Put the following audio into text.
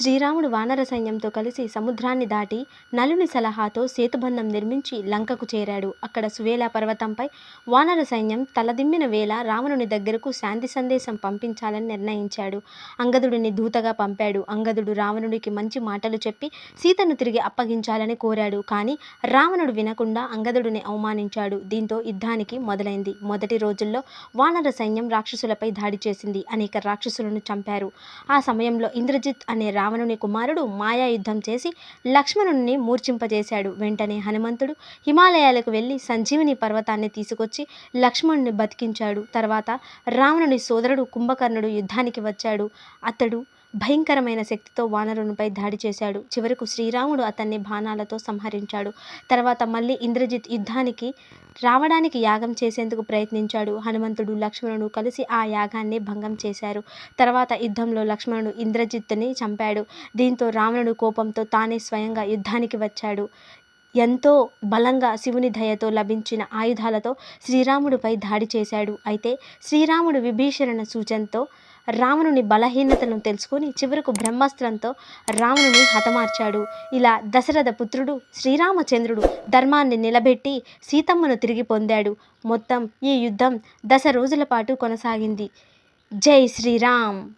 శ్రీరాముడు వానర సైన్యంతో కలిసి సముద్రాన్ని దాటి నలుని సలహాతో సేతుబంధం నిర్మించి లంకకు చేరాడు. అక్కడ సువేల పర్వతంపై వానర సైన్యం తలదిమ్మిన వేళ రావణుని దగ్గరకు శాంతి సందేశం పంపించాలని నిర్ణయించాడు. అంగదుడిని దూతగా పంపాడు. అంగదుడు రావణుడికి మంచి మాటలు చెప్పి సీతను తిరిగి అప్పగించాలని కోరాడు. కానీ రావణుడు వినకుండా అంగదుడిని అవమానించాడు. దీంతో యుద్ధానికి మొదలైంది. మొదటి రోజుల్లో వానర సైన్యం రాక్షసులపై దాడి చేసింది. అనేక రాక్షసులను చంపారు. ఆ సమయంలో ఇంద్రజిత్ అనే రావణుని కుమారుడు మాయాయుద్ధం చేసి లక్ష్మణుని మూర్ఛింపజేశాడు. వెంటనే హనుమంతుడు హిమాలయాలకు వెళ్ళి సంజీవిని పర్వతాన్ని తీసుకొచ్చి లక్ష్మణుని బతికించాడు. తర్వాత రావణుని సోదరుడు కుంభకర్ణుడు యుద్ధానికి వచ్చాడు. అతడు భయంకరమైన శక్తితో వానరునిపై దాడి చేశాడు. చివరకు శ్రీరాముడు అతన్ని బాణాలతో సంహరించాడు. తర్వాత మళ్ళీ ఇంద్రజిత్ యుద్ధానికి రావడానికి యాగం చేసేందుకు ప్రయత్నించాడు. హనుమంతుడు, లక్ష్మణుడు కలిసి ఆ యాగాన్ని భంగం చేశారు. తర్వాత యుద్ధంలో లక్ష్మణుడు ఇంద్రజిత్తుని చంపాడు. దీంతో రావణుడు కోపంతో తానే స్వయంగా యుద్ధానికి వచ్చాడు. ఎంతో బలంగా శివుని దయతో లభించిన ఆయుధాలతో శ్రీరాముడిపై దాడి చేశాడు. అయితే శ్రీరాముడు విభీషణ సూచనతో రావణుని బలహీనతను తెలుసుకుని చివరకు బ్రహ్మాస్త్రంతో రావణుని హతమార్చాడు. ఇలా దశరథ పుత్రుడు శ్రీరామచంద్రుడు ధర్మాన్ని నిలబెట్టి సీతమ్మను తిరిగి పొందాడు. మొత్తం ఈ యుద్ధం దశ రోజుల పాటు కొనసాగింది. జై శ్రీరామ్